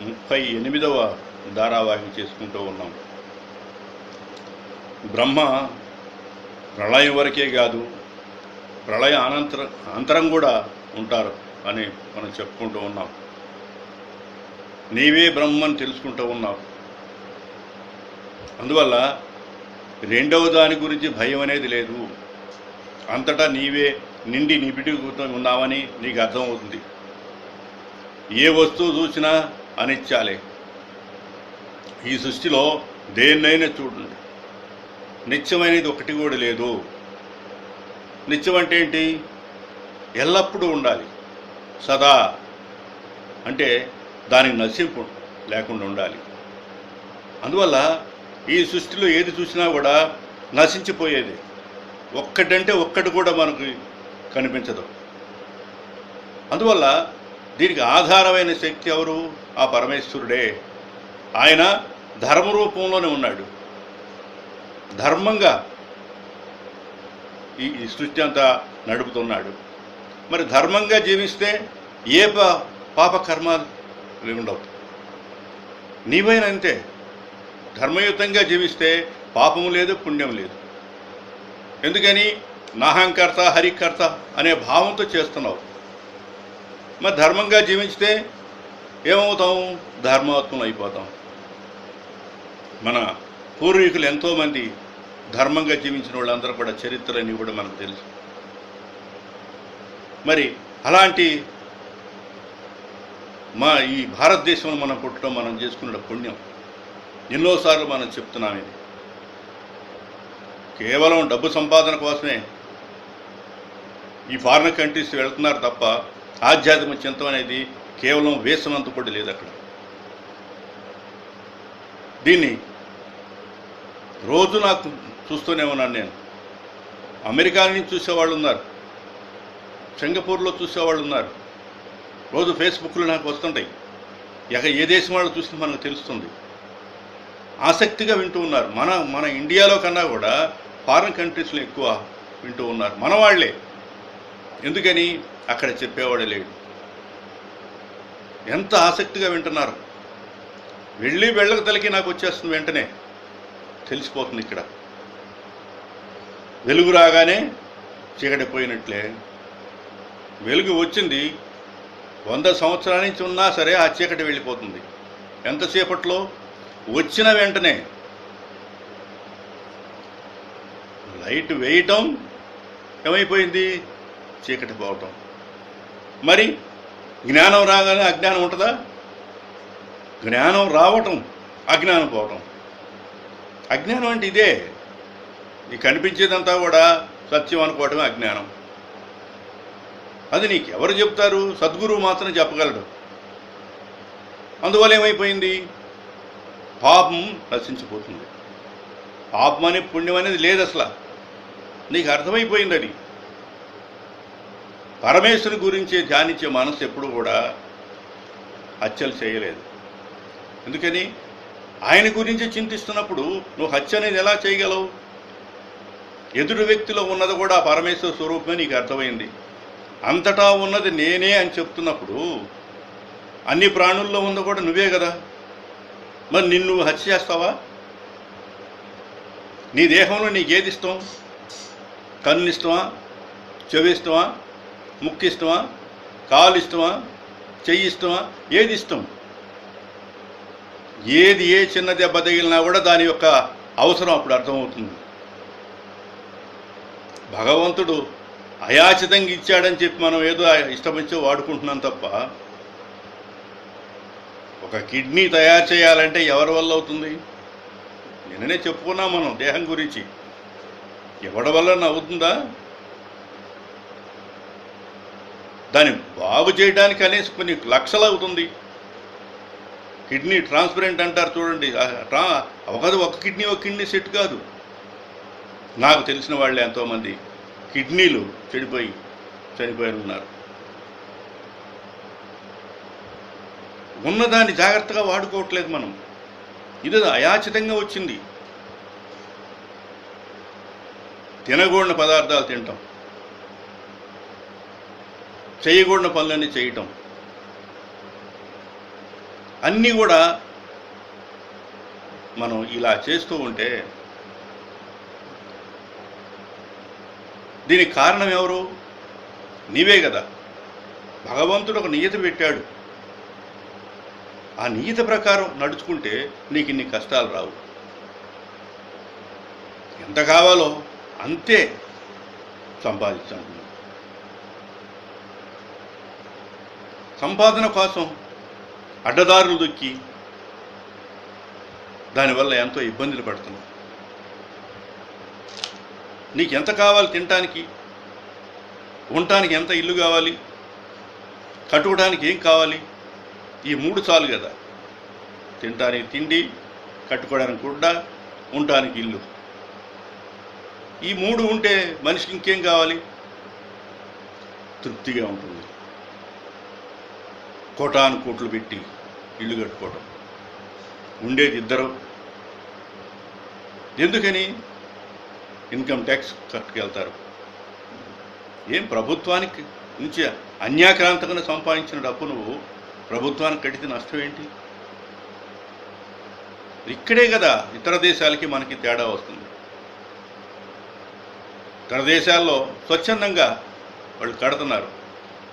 ముప్పై ఎనిమిదవ ధారావాహిని చేసుకుంటూ ఉన్నాం. బ్రహ్మ ప్రళయం వరకే కాదు ప్రళయ అనంతర అంతరం కూడా ఉంటారు అని మనం చెప్పుకుంటూ ఉన్నాం. నీవే బ్రహ్మని తెలుసుకుంటూ ఉన్నావు అందువల్ల రెండవ దాని గురించి భయం అనేది లేదు. అంతటా నీవే నిండి నిబిడి ఉన్నావని నీకు అర్థమవుతుంది. ఏ వస్తువు చూసినా అనిత్యాలే ఈ సృష్టిలో దేన్నైనా చూడండి. నిత్యమైనది ఒకటి కూడా లేదు. నిత్యం అంటే ఏంటి? ఎల్లప్పుడూ ఉండాలి. సదా. అంటే దానికి నశింపు లేకుండా ఉండాలి. అందువల్ల ఈ సృష్టిలో ఏది చూసినా కూడా నశించిపోయేది. ఒక్కటంటే ఒక్కటి కూడా మనకు కనిపించదు. అందువల్ల దీనికి ఆధారమైన శక్తి ఎవరు? ఆ పరమేశ్వరుడే. ఆయన ధర్మ రూపంలోనే ఉన్నాడు. ధర్మంగా ఈ ఈ సృష్టి అంతా నడుపుతున్నాడు. మరి ధర్మంగా జీవిస్తే ఏ పా పాప కర్మాలు ఉండవు. నీవైనా అంతే ధర్మయుతంగా జీవిస్తే పాపము లేదు పుణ్యం లేదు. ఎందుకని? నాహంకర్త హరికర్త అనే భావంతో చేస్తున్నావు. మరి ధర్మంగా జీవించితే ఏమవుతాం? ధర్మాత్మలు అయిపోతాం. మన పూర్వీకులు ఎంతోమంది ధర్మంగా జీవించిన వాళ్ళందరూ కూడా చరిత్రని కూడా మనకు తెలుసు. మరి అలాంటి మా ఈ భారతదేశంలో మనం పుట్టడం మనం చేసుకున్న పుణ్యం. ఎన్నోసార్లు మనం చెప్తున్నాం ఇది. కేవలం డబ్బు సంపాదన కోసమే ఈ ఫారిన్ కంట్రీస్ వెళ్తున్నారు తప్ప ఆధ్యాత్మిక చింతం అనేది కేవలం వేసనంత కూడా లేదు అక్కడ. దీన్ని రోజు నాకు చూస్తూనే ఉన్నాను నేను. అమెరికా నుంచి చూసేవాళ్ళు ఉన్నారు. సింగపూర్లో చూసేవాళ్ళు ఉన్నారు. రోజు ఫేస్బుక్లో నాకు వస్తుంటాయి. ఇక ఏ దేశం వాళ్ళు చూసినా మనకు తెలుస్తుంది. ఆసక్తిగా వింటూ ఉన్నారు. మన మన ఇండియాలో కన్నా కూడా ఫారిన్ కంట్రీస్లో ఎక్కువ వింటూ ఉన్నారు. మన వాళ్ళే. ఎందుకని? అక్కడ చెప్పేవాడే లేడు. ఎంత ఆసక్తిగా వింటున్నారు. వెళ్ళి వెళ్ళక తలకి నాకు వచ్చేస్తుంది వెంటనే. తెలిసిపోతుంది ఇక్కడ. వెలుగు రాగానే చీకటి పోయినట్లే. వెలుగు వచ్చింది. వంద సంవత్సరాల నుంచి ఉన్నా సరే ఆ చీకటి వెళ్ళిపోతుంది. ఎంతసేపట్లో? వచ్చిన వెంటనే. లైట్ వేయటం ఏమైపోయింది? చీకటి పోవటం. మరి జ్ఞానం రాగానే అజ్ఞానం ఉంటుందా? జ్ఞానం రావటం అజ్ఞానం పోవటం. అజ్ఞానం అంటే ఇదే. నీకు కనిపించేదంతా కూడా సత్యం అనుకోవటమే అజ్ఞానం. అది నీకు ఎవరు చెప్తారు? సద్గురువు మాత్రం చెప్పగలడు. అందువల్ల ఏమైపోయింది? పాపం నశించిపోతుంది. పాపం అనే పుణ్యం అనేది లేదు అసలు. నీకు అర్థమైపోయింది అది. పరమేశ్వరుని గురించి ధ్యానించే మనసు ఎప్పుడు కూడా హత్యలు చేయలేదు. ఎందుకని? ఆయన గురించి చింతిస్తున్నప్పుడు నువ్వు హత్య అనేది ఎలా చేయగలవు? ఎదురు వ్యక్తిలో ఉన్నది కూడా పరమేశ్వర స్వరూపమే నీకు అర్థమైంది. అంతటా ఉన్నది నేనే అని చెప్తున్నప్పుడు అన్ని ప్రాణుల్లో ఉంది కూడా నువ్వే కదా? మరి నిన్ను హత్య చేస్తావా? నీ దేహంలో నీకేది ఇష్టం? కన్ను ఇష్టమా? చెవి ఇష్టమా? ముక్కు ఇష్టమా కాలు ఇష్టమా చెయ్యి ఇష్టమా ఏది ఇష్టం ఏది ఏ చిన్న దెబ్బ తగిలినా కూడా దాని యొక్క అవసరం అప్పుడు అర్థమవుతుంది. భగవంతుడు అయాచితంగా ఇచ్చాడని చెప్పి మనం ఏదో ఇష్టమిచ్చో వాడుకుంటున్నాం తప్ప ఒక కిడ్నీ తయారు చేయాలంటే ఎవరి వల్ల అవుతుంది? నిన్ననే చెప్పుకున్నాం మనం దేహం గురించి. ఎవడి వల్ల అవుతుందా దాన్ని బాగు చేయడానికి అనేసి కొన్ని లక్షలు అవుతుంది. కిడ్నీ ట్రాన్స్పరెంట్ అంటారు చూడండి. ఒకది ట్రా ఒక కిడ్నీ ఒక కిడ్నీ సెట్ కాదు. నాకు తెలిసిన వాళ్ళే ఎంతోమంది కిడ్నీలు చెడిపోయి చనిపోయి ఉన్నారు ఉన్నదాన్ని జాగ్రత్తగా వాడుకోవట్లేదు మనం. ఇది అయాచితంగా వచ్చింది. తినకూడని పదార్థాలు తింటాం. చేయకూడని పనులన్నీ చేయటం. అన్నీ కూడా మనం ఇలా చేస్తూ ఉంటే దీనికి కారణం ఎవరు? నీవే కదా. భగవంతుడు ఒక నియతి పెట్టాడు. ఆ నియత ప్రకారం నడుచుకుంటే నీకు ఇన్ని కష్టాలు రావు. ఎంత కావాలో అంతే సంపాదించాను సంపాదన కోసం అడ్డదారులు దొక్కి దానివల్ల ఎంతో ఇబ్బందులు పడుతున్నావు నీకు ఎంత కావాలి తినటానికి? ఉండటానికి ఎంత ఇల్లు కావాలి? కట్టుకోవడానికి ఏం కావాలి? ఈ మూడు చాలు కదా. తినటానికి తిండి కట్టుకోవడానికి గుడ్డ ఉండటానికి ఇల్లు. ఈ మూడు ఉంటే మనిషికి ఇంకేం కావాలి? తృప్తిగా ఉంటుంది. కోటాను కోట్లు పెట్టి ఇల్లు కట్టుకోవటం. ఉండేది ఇద్దరు. ఎందుకని? ఇన్కమ్ ట్యాక్స్ కట్టుకెళ్తారు. ఏం ప్రభుత్వానికి నుంచి అన్యాక్రాంతంగా సంపాదించిన డబ్బు నువ్వు ప్రభుత్వానికి కడితే నష్టం ఏంటి? ఇక్కడే కదా ఇతర దేశాలకి మనకి తేడా వస్తుంది. ఇతర దేశాల్లో స్వచ్ఛందంగా వాళ్ళు కడుతున్నారు.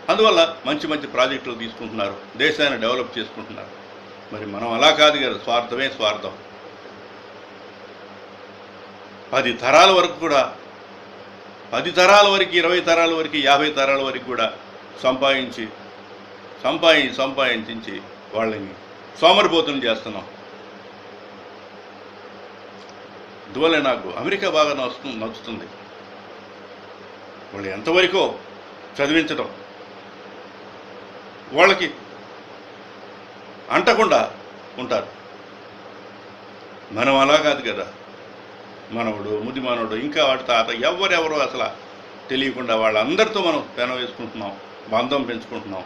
అందువల్ల మంచి మంచి ప్రాజెక్టులు తీసుకుంటున్నారు దేశాన్ని డెవలప్ చేసుకుంటున్నారు. మరి మనం అలా కాదు కదా స్వార్థమే స్వార్థం. పది తరాల వరకు కూడా పది తరాల వరకు ఇరవై తరాల వరకు యాభై తరాల వరకు కూడా సంపాదించి సంపాదించి సంపాదించి వాళ్ళని సోమరిపోతులు చేస్తున్నాం. అందువల్ల నాకు అమెరికా బాగా నచ్చుతుంది నచ్చుతుంది. వాళ్ళు ఎంతవరకో చదివించడం వాళ్ళకి అంటకుండా ఉంటారు. మనం అలా కాదు కదా. మనవడు ముది మనవడు ఇంకా వాడి తాత ఎవరెవరో అసలు తెలియకుండా వాళ్ళందరితో మనం పెన వేసుకుంటున్నాం బంధం పెంచుకుంటున్నాం.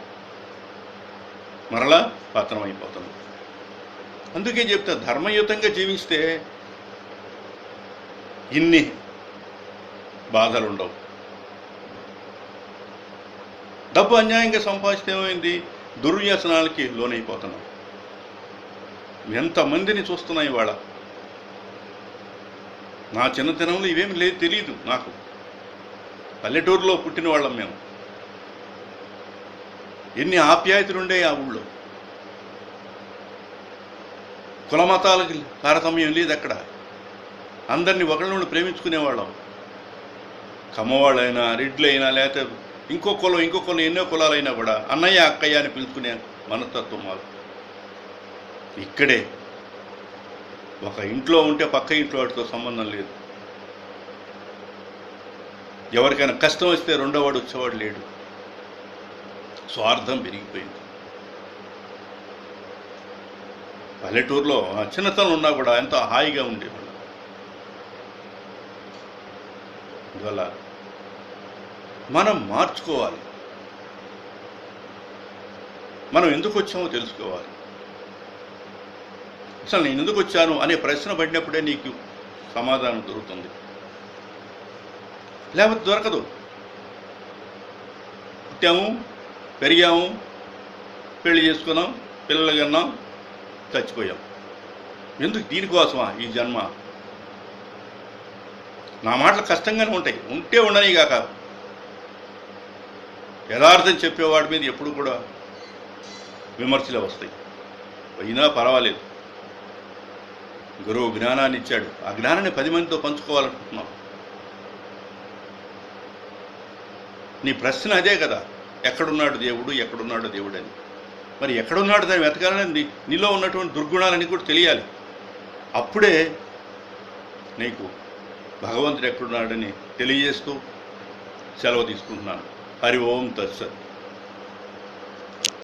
మరలా పతనం అయిపోతున్నాం అందుకే చెప్తా ధర్మయుతంగా జీవిస్తే ఇన్ని బాధలు ఉండవు డబ్బు అన్యాయంగా సంపాదిస్తే ఏమైంది? దుర్వ్యసనాలకి లోనైపోతున్నాం. ఎంతమందిని చూస్తున్నాయి ఇవాళ? నా చిన్నతనంలో ఇవేమి లేదు తెలియదు నాకు. పల్లెటూరులో పుట్టిన వాళ్ళం మేము. ఎన్ని ఆప్యాయతలుండే ఆ ఊళ్ళో. కులమతాలకి తారతమ్యం లేదు అక్కడ. అందరినీ ఒకళ్ళని ప్రేమించుకునేవాళ్ళం. కమ్మవాళ్ళైనా రెడ్లైనా లేకపోతే ఇంకో కులం ఇంకో కులం ఎన్నో కులాలైనా కూడా అన్నయ్య అక్కయ్య అని పిలుచుకునే మనస్తత్వం మాకు. ఇక్కడే ఒక ఇంట్లో ఉంటే పక్క ఇంట్లో వాటితో సంబంధం లేదు. ఎవరికైనా కష్టం వస్తే రెండో వాడు వచ్చేవాడు లేడు. స్వార్థం పెరిగిపోయింది. పల్లెటూరులో చిన్నతనం ఉన్నా కూడా ఎంతో హాయిగా ఉండేవాళ్ళు. అందువల్ల మనం మార్చుకోవాలి. మనం ఎందుకు వచ్చామో తెలుసుకోవాలి. అసలు నేను ఎందుకు వచ్చాను అనే ప్రశ్న పడినప్పుడే నీకు సమాధానం దొరుకుతుంది. లేకపోతే దొరకదు. పుట్టాము పెరిగాము పెళ్ళి చేసుకున్నాం పిల్లలు కన్నాం చచ్చిపోయాం. ఎందుకు దీనికోసమా ఈ జన్మ? నా మాటలు కష్టంగానే ఉంటాయి. ఉంటే ఉండని కాక యథార్థం చెప్పేవాడి మీద ఎప్పుడు కూడా విమర్శలే వస్తాయి. అయినా పర్వాలేదు. గురువు జ్ఞానాన్ని ఇచ్చాడు. ఆ జ్ఞానాన్ని పది మందితో పంచుకోవాలనుకుంటున్నాం. నీ ప్రశ్న అదే కదా. ఎక్కడున్నాడు దేవుడు? ఎక్కడున్నాడు దేవుడు అని. మరి ఎక్కడున్నాడు దాన్ని వెతకాలని నీలో ఉన్నటువంటి దుర్గుణాలని కూడా తెలియాలి. అప్పుడే నీకు భగవంతుడు ఎక్కడున్నాడని తెలియజేస్తూ సెలవు తీసుకుంటున్నాను. हरि ओम तत्सत